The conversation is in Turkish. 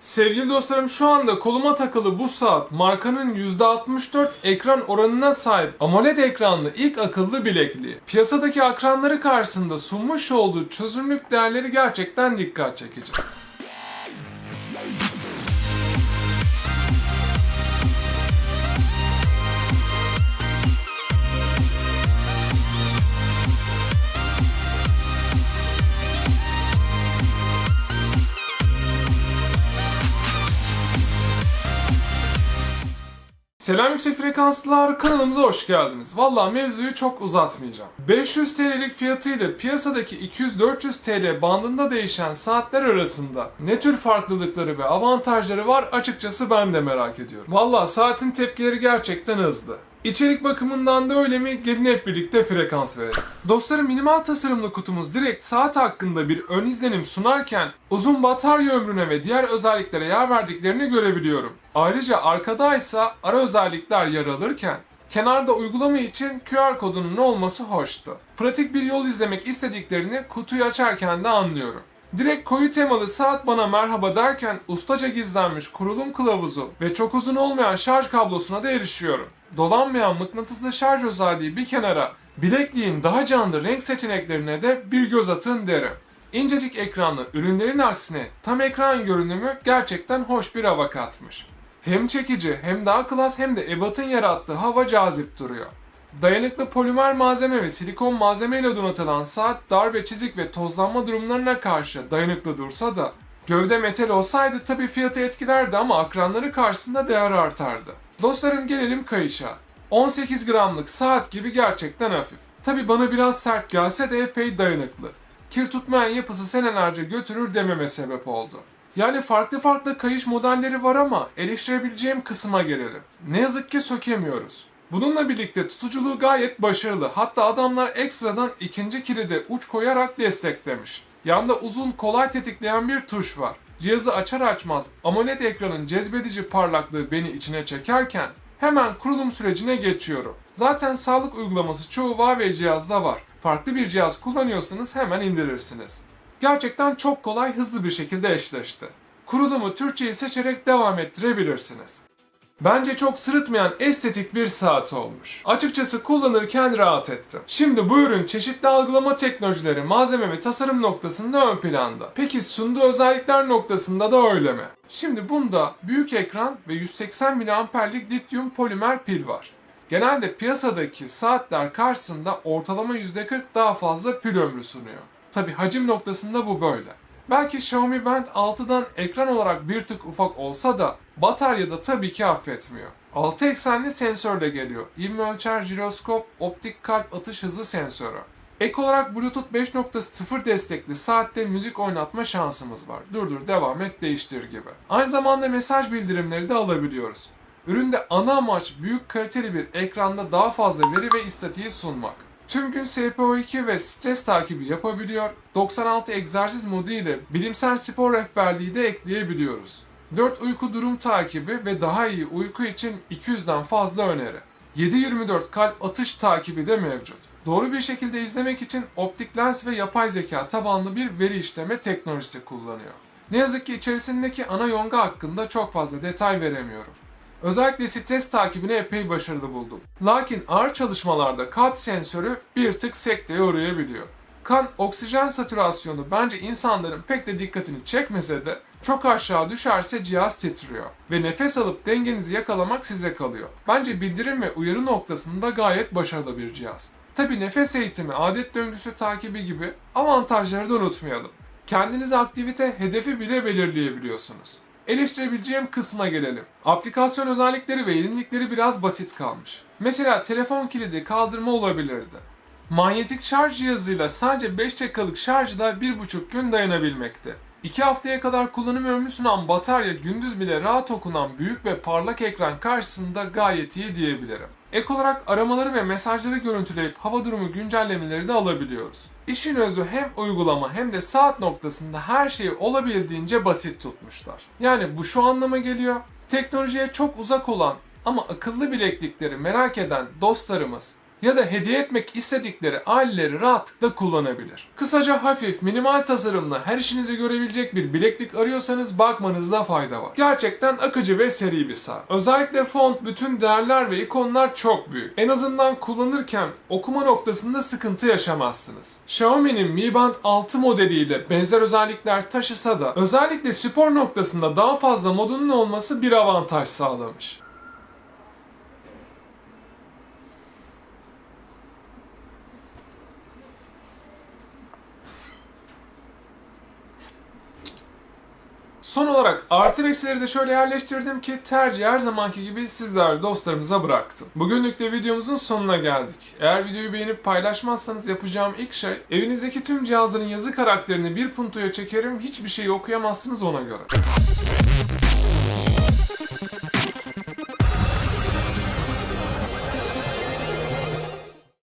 Sevgili dostlarım şu anda koluma takılı bu saat markanın %64 ekran oranına sahip AMOLED ekranlı ilk akıllı bilekliği. Piyasadaki akranları karşısında sunmuş olduğu çözünürlük değerleri gerçekten dikkat çekici. Selam yüksek frekanslılar kanalımıza hoş geldiniz. Valla mevzuyu çok uzatmayacağım. 500 TL'lik fiyatıyla piyasadaki 200-400 TL bandında değişen saatler arasında ne tür farklılıkları ve avantajları var açıkçası ben de merak ediyorum. Valla saatin tepkileri gerçekten hızlı. İçerik bakımından da öyle mi? Gelin hep birlikte frekans verelim. Dostlarım minimal tasarımlı kutumuz direkt saat hakkında bir ön izlenim sunarken uzun batarya ömrüne ve diğer özelliklere yer verdiklerini görebiliyorum. Ayrıca arkadaysa ara özellikler yer alırken kenarda uygulama için QR kodunun olması hoştu. Pratik bir yol izlemek istediklerini kutuyu açarken de anlıyorum. Direkt koyu temalı saat bana merhaba derken ustaca gizlenmiş kurulum kılavuzu ve çok uzun olmayan şarj kablosuna da erişiyorum. Dolanmayan mıknatıslı şarj özelliği bir kenara, bilekliğin daha canlı renk seçeneklerine de bir göz atın derim. İncecik ekranlı ürünlerin aksine tam ekran görünümü gerçekten hoş bir hava katmış. Hem çekici hem daha klas hem de ebatın yarattığı hava cazip duruyor. Dayanıklı polimer malzeme ve silikon malzeme ile donatılan saat darbe, çizik ve tozlanma durumlarına karşı dayanıklı dursa da gövde metal olsaydı tabi fiyatı etkilerdi ama akranları karşısında değer artardı. Dostlarım gelelim kayışa. 18 gramlık saat gibi gerçekten hafif. Tabi bana biraz sert gelse de epey dayanıklı. Kir tutmayan yapısı senelerce götürür dememe sebep oldu. Yani farklı farklı kayış modelleri var ama eleştirebileceğim kısma gelelim. Ne yazık ki sökemiyoruz. Bununla birlikte tutuculuğu gayet başarılı. Hatta adamlar ekstradan ikinci kilide uç koyarak desteklemiş. Yanda uzun kolay tetikleyen bir tuş var. Cihazı açar açmaz AMOLED ekranın cezbedici parlaklığı beni içine çekerken hemen kurulum sürecine geçiyorum. Zaten sağlık uygulaması çoğu Huawei cihazda var. Farklı bir cihaz kullanıyorsanız hemen indirirsiniz. Gerçekten çok kolay hızlı bir şekilde eşleşti. Kurulumu Türkçeyi seçerek devam ettirebilirsiniz. Bence çok sırıtmayan estetik bir saat olmuş. Açıkçası kullanırken rahat ettim. Şimdi bu ürün çeşitli algılama teknolojileri, malzeme ve tasarım noktasında ön planda. Peki sunduğu özellikler noktasında da öyle mi? Şimdi bunda büyük ekran ve 180 miliamperlik lityum polimer pil var. Genelde piyasadaki saatler karşısında ortalama %40 daha fazla pil ömrü sunuyor. Tabi hacim noktasında bu böyle. Belki Xiaomi Band 6'dan ekran olarak bir tık ufak olsa da bataryada tabii ki affetmiyor. 6 eksenli sensörle geliyor. İvme ölçer, jiroskop, optik kalp atış hızı sensörü. Ek olarak Bluetooth 5.0 destekli saatte müzik oynatma şansımız var. Durdur, devam et, değiştir gibi. Aynı zamanda mesaj bildirimleri de alabiliyoruz. Üründe ana amaç büyük kaliteli bir ekranda daha fazla veri ve istatiği sunmak. Tüm gün SPO2 ve stres takibi yapabiliyor, 96 egzersiz modu ile bilimsel spor rehberliği de ekleyebiliyoruz. 4 uyku durum takibi ve daha iyi uyku için 200'den fazla öneri. 7-24 kalp atış takibi de mevcut. Doğru bir şekilde izlemek için optik lens ve yapay zeka tabanlı bir veri işleme teknolojisi kullanıyor. Ne yazık ki içerisindeki ana yonga hakkında çok fazla detay veremiyorum. Özellikle stres takibini epey başarılı buldum. Lakin ağır çalışmalarda kalp sensörü bir tık sekteye uğrayabiliyor. Kan oksijen satürasyonu bence insanların pek de dikkatini çekmese de çok aşağı düşerse cihaz titriyor ve nefes alıp dengenizi yakalamak size kalıyor. Bence bildirim ve uyarı noktasında gayet başarılı bir cihaz. Tabi nefes eğitimi, adet döngüsü takibi gibi avantajları da unutmayalım. Kendinize aktivite hedefi bile belirleyebiliyorsunuz. Eleştirebileceğim kısma gelelim. Aplikasyon özellikleri ve yenilikleri biraz basit kalmış. Mesela telefon kilidi kaldırma olabilirdi. Manyetik şarj cihazıyla sadece 5 dakikalık şarjda 1,5 gün dayanabilmekte. 2 haftaya kadar kullanım ömrü sunan batarya gündüz bile rahat okunan büyük ve parlak ekran karşısında gayet iyi diyebilirim. Ek olarak aramaları ve mesajları görüntüleyip hava durumu güncellemeleri de alabiliyoruz. İşin özü hem uygulama hem de saat noktasında her şeyi olabildiğince basit tutmuşlar. Yani bu şu anlama geliyor. Teknolojiye çok uzak olan ama akıllı bileklikleri merak eden dostlarımız ya da hediye etmek istedikleri aileleri rahatlıkla kullanabilir. Kısaca hafif, minimal tasarımlı her işinizi görebilecek bir bileklik arıyorsanız bakmanızda fayda var. Gerçekten akıcı ve seri bir saat. Özellikle font, bütün değerler ve ikonlar çok büyük. En azından kullanırken okuma noktasında sıkıntı yaşamazsınız. Xiaomi'nin Mi Band 6 modeliyle benzer özellikler taşısa da özellikle spor noktasında daha fazla modunun olması bir avantaj sağlamış. Son olarak artı eksileri de şöyle yerleştirdim ki tercih her zamanki gibi sizler dostlarımıza bıraktım. Bugünlük de videomuzun sonuna geldik. Eğer videoyu beğenip paylaşmazsanız yapacağım ilk şey evinizdeki tüm cihazların yazı karakterini bir puntoya çekerim hiçbir şeyi okuyamazsınız ona göre.